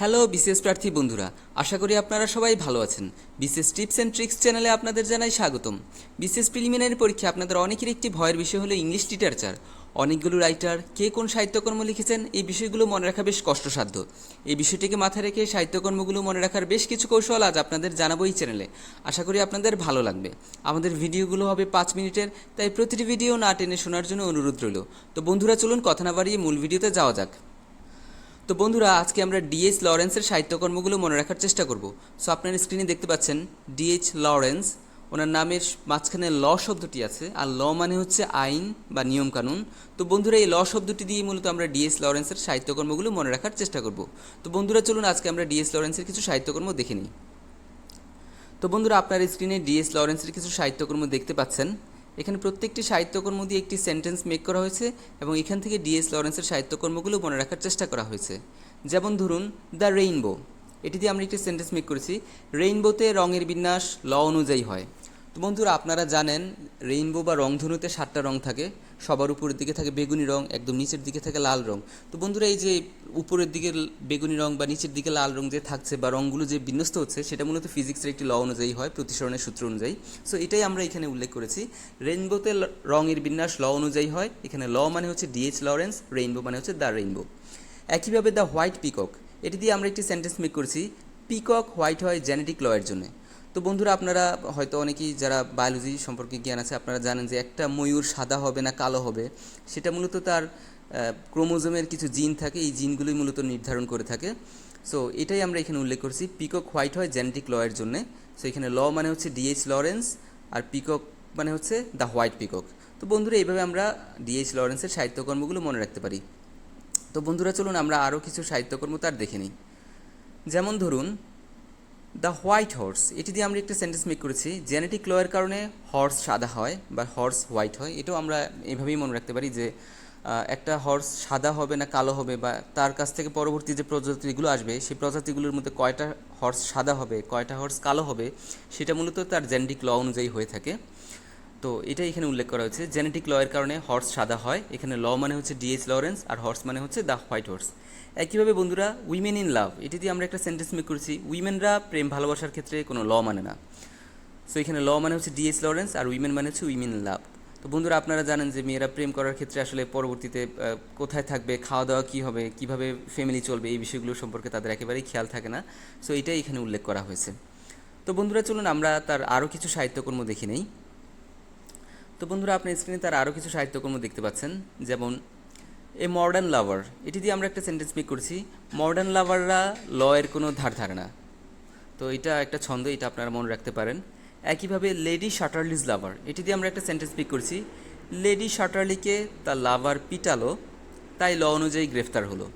Hello বিশেষ প্রার্থী বন্ধুরা। আশা করি আপনারা সবাই ভালো আছেন। বিশেষ টিপস অ্যান্ড ট্রিক্স চ্যানেলে আপনাদের জানাই স্বাগতম। বিশেষ প্রিলিমিনারি পরীক্ষা আপনাদের অনেকের একটি ভয়ের বিষয় হলো ইংলিশ লিটারেচার অনেকগুলো রাইটার কে কোন সাহিত্যকর্ম লিখেছেন, এই বিষয়গুলো মনে রাখা বেশ কষ্টসাধ্য। এই বিষয়টিকে মাথায় রেখে সাহিত্যকর্মগুলো মনে রাখার বেশ কিছু কৌশল আজ আপনাদের জানাব এই চ্যানেলে আশা করি আপনাদের ভালো লাগবে। আমাদের ভিডিওগুলো হবে পাঁচ মিনিটের, তাই প্রতিটি ভিডিও না টেনে শোনার জন্য অনুরোধ রইল। তো বন্ধুরা, চলুন কথা না বাড়িয়ে মূল ভিডিওতে যাওয়া যাক। তো বন্ধুরা, আজকে আমরা ডিএইচ লরেন্সের সাহিত্যকর্মগুলো মনে রাখার চেষ্টা করব। সো আপনার স্ক্রিনে দেখতে পাচ্ছেন ডিএইচ লরেন্স। ওনার নামের মাঝখানে ল শব্দটি আছে, আর ল মানে হচ্ছে আইন বা নিয়মকানুন। তো বন্ধুরা, এই ল শব্দটি দিয়ে মূলত আমরা ডিএস লরেন্সের সাহিত্যকর্মগুলো মনে রাখার চেষ্টা করব। তো বন্ধুরা, চলুন আজকে আমরা ডিএস লরেন্সের কিছু সাহিত্যকর্ম দেখে নিই। তো বন্ধুরা, আপনার স্ক্রিনে ডিএস লরেন্সের কিছু সাহিত্যকর্ম দেখতে পাচ্ছেন। এখানে প্রত্যেকটি সাহিত্যকর্ম দিয়ে একটি সেন্টেন্স মেক করা হয়েছে এবং এখান থেকে ডিএস লরেন্সের সাহিত্যকর্মগুলো মনে রাখার চেষ্টা করা হয়েছে। যেমন ধরুন, দ্য রেইনবো এটি দিয়ে আমরা একটি সেন্টেন্স মেক করেছি, রেইনবোতে রঙের বিন্যাস ল অনুযায়ী হয়। তো বন্ধুরা, আপনারা জানেন রেইনবো বা রংধনুতে সাতটা রং থাকে। সবার উপরের দিকে থাকে বেগুনি রং, একদম নিচের দিকে থাকে লাল রং। তো বন্ধুরা, এই যে উপরের দিকে বেগুনি রং বা নিচের দিকে লাল রং যে থাকছে বা রঙগুলো যে বিন্যস্ত হচ্ছে, সেটা মূলত ফিজিক্সের একটি ল অনুযায়ী হয়, প্রতিসরণের সূত্র অনুযায়ী। সো এটাই আমরা এখানে উল্লেখ করেছি। রেইনবোতে রঙের বিন্যাস ল অনুযায়ী হয়। এখানে ল মানে হচ্ছে ডিএইচ লরেন্স রেইনবো মানে হচ্ছে দ্য রেইনবো একইভাবে দ্য হোয়াইট পিকক এটি দিয়ে আমরা একটি সেন্টেন্স মেক করেছি পিকক হোয়াইট হয় জেনেটিক লয়ের জন্য। তো বন্ধুরা, আপনারা হয়তো অনেকেই যারা বায়োলজি সম্পর্কে জ্ঞান আছে, আপনারা জানেন যে একটা ময়ূর সাদা হবে না কালো হবে? সেটা মূলত তার ক্রোমোজোমের কিছু জিন থাকে, এই জিনগুলোই মূলত নির্ধারণ করে থাকে। সো এটাই আমরা এখানে উল্লেখ করছি, পিকক হোয়াইট হয় জেনেটিক লয়ের জন্যে। সো এখানে ল মানে হচ্ছে ডিএইচ লরেন্স আর পিকক মানে হচ্ছে দ্য হোয়াইট পিকক তো বন্ধুরা, এইভাবে আমরা ডিএইচ লরেন্সের সাহিত্যকর্মগুলো মনে রাখতে পারি। তো বন্ধুরা, চলুন আমরা আরও কিছু সাহিত্যকর্ম তার দেখে নিই। যেমন ধরুন দ্য হোয়াইট হর্স, এটি দিয়ে আমরা একটা সেন্টেন্স মেক করেছি। জেনেটিক লয়ের কারণে হর্স সাদা হয় বা হর্স হোয়াইট হয়, এটাও আমরা এভাবেই মনে রাখতে পারি যে একটা হর্স সাদা হবে না কালো হবে বা তার কাছ থেকে পরবর্তী যে প্রজাতিগুলো আসবে, সেই প্রজাতিগুলোর মধ্যে কয়টা হর্স সাদা হবে, কয়টা হর্স কালো হবে, সেটা মূলত তার জেনেটিক ল অনুযায়ী হয়ে থাকে। তো এটাই এখানে উল্লেখ করা হয়েছে। জেনেটিক লয়ের কারণে হর্স সাদা হয়। এখানে ল মানে হচ্ছে ডিএইচ লরেন্স আর হর্স মানে হচ্ছে দ্য হোয়াইট হর্স একইভাবে বন্ধুরা উইমেন ইন লাভ এটি দিয়ে আমরা একটা সেন্টেন্স মেক করেছি। উইমেনরা প্রেম ভালোবাসার ক্ষেত্রে কোনো ল মানে না। সো এখানে ল মানে হচ্ছে ডিএস লরেন্স আর উইমেন মানে হচ্ছে উইমেন ইন লাভ তো বন্ধুরা, আপনারা জানেন যে মেয়েরা প্রেম করার ক্ষেত্রে আসলে পরবর্তীতে কোথায় থাকবে, খাওয়া দাওয়া কী হবে, কীভাবে ফ্যামিলি চলবে, এই বিষয়গুলো সম্পর্কে তাদের একেবারেই খেয়াল থাকে না। সো এটাই এখানে উল্লেখ করা হয়েছে। তো বন্ধুরা, চলুন আমরা তার আরও কিছু সাহিত্যকর্ম দেখে নেই। তো বন্ধুরা, আপনি স্ক্রিনে তার আরও কিছু সাহিত্যকর্ম দেখতে পাচ্ছেন, যেমন এ মডার্ন লাভার এটি দিয়ে আমরা একটা সেন্টেন্স মেক করছি। মডার্ন লাভাররা লয়ের কোনো ধার ধারে না। তো এটা একটা ছন্দ, এটা আপনারা মনে রাখতে পারেন। একইভাবে লেডি শাটারলিজ লাভার এটি দিয়ে আমরা একটা সেন্টেন্স পিক করছি। লেডি শাটারলিকে তার লাভার পিটালো, তাই ল অনুযায়ী গ্রেফতার হলো।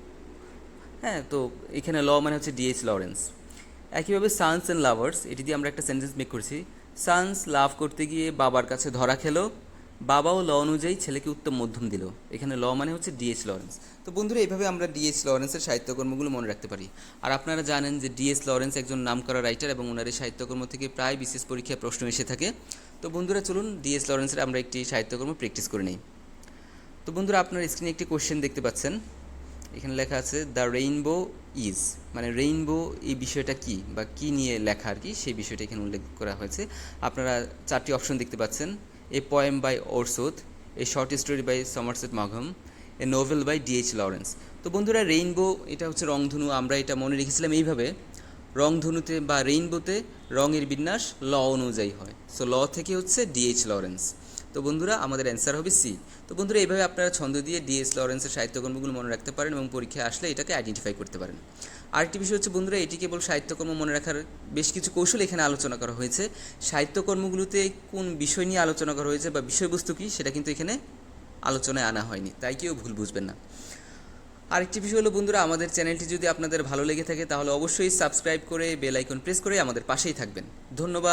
হ্যাঁ তো এখানে ল মানে হচ্ছে ডিএইচ লরেন্স। একইভাবে সানস অ্যান্ড লাভার্স এটি দিয়ে আমরা একটা সেন্টেন্স মেক করছি। সানস লাভ করতে গিয়ে বাবার কাছে ধরা খেলো। বাবাও ল অনুযায়ী ছেলেকে উত্তম মধ্যম দিল। এখানে ল মানে হচ্ছে ডিএস লরেন্স। তো বন্ধুরা এইভাবে আমরা ডিএস লরেন্সের সাহিত্যকর্মগুলো মনে রাখতে পারি। আর আপনারা জানেন যে ডিএস লরেন্স একজন নামকরা রাইটার এবং ওনার এই সাহিত্যকর্ম থেকে প্রায় বিশেষ পরীক্ষায় প্রশ্ন এসে থাকে। তো বন্ধুরা, চলুন ডিএস লরেন্সের আমরা একটি সাহিত্যকর্ম প্র্যাকটিস করে নিই। তো বন্ধুরা, আপনার স্ক্রিনে একটি কোশ্চেন দেখতে পাচ্ছেন। এখানে লেখা আছে দ্য রেইনবো ইজ মানে রেইনবো এই বিষয়টা কি বা কি নিয়ে লেখা আর কি, সেই বিষয়টা এখানে উল্লেখ করা হয়েছে। আপনারা চারটি অপশন দেখতে পাচ্ছেন। A poem by Wordsworth a short story by Somerset মাঘম a novel by D H Lawrence তো বন্ধুরা রেইনবো এটা হচ্ছে রংধনু, আমরা এটা মনে রেখেছিলাম এইভাবে। রংধনুতে বা রেইনবোতে রঙের বিন্যাস ল অনুযায়ী হয়। সো ল থেকে হচ্ছে ডিএইচ লরেন্স তো বন্ধুরা, আমাদের অ্যান্সার হবে সি তো বন্ধুরা, এইভাবে আপনারা ছন্দ দিয়ে ডিএস লরেন্সের সাহিত্যকর্মগুলো মনে রাখতে পারেন এবং পরীক্ষায় আসলে এটাকে আইডেন্টিফাই করতে পারেন। আরেকটি বিষয় হচ্ছে বন্ধুরা, এটি কেবল সাহিত্যকর্ম মনে রাখার বেশ কিছু কৌশল এখানে আলোচনা করা হয়েছে। সাহিত্যকর্মগুলোতে কোন বিষয় নিয়ে আলোচনা করা হয়েছে বা বিষয়বস্তু কী, সেটা কিন্তু এখানে আলোচনায় আনা হয়নি। তাই কেউ ভুল বুঝবেন না। আরেকটি বিষয় হলো বন্ধুরা, আমাদের চ্যানেলটি যদি আপনাদের ভালো লেগে থাকে, তাহলে অবশ্যই সাবস্ক্রাইব করে বেল আইকন প্রেস করে আমাদের পাশেই থাকবেন। ধন্যবাদ।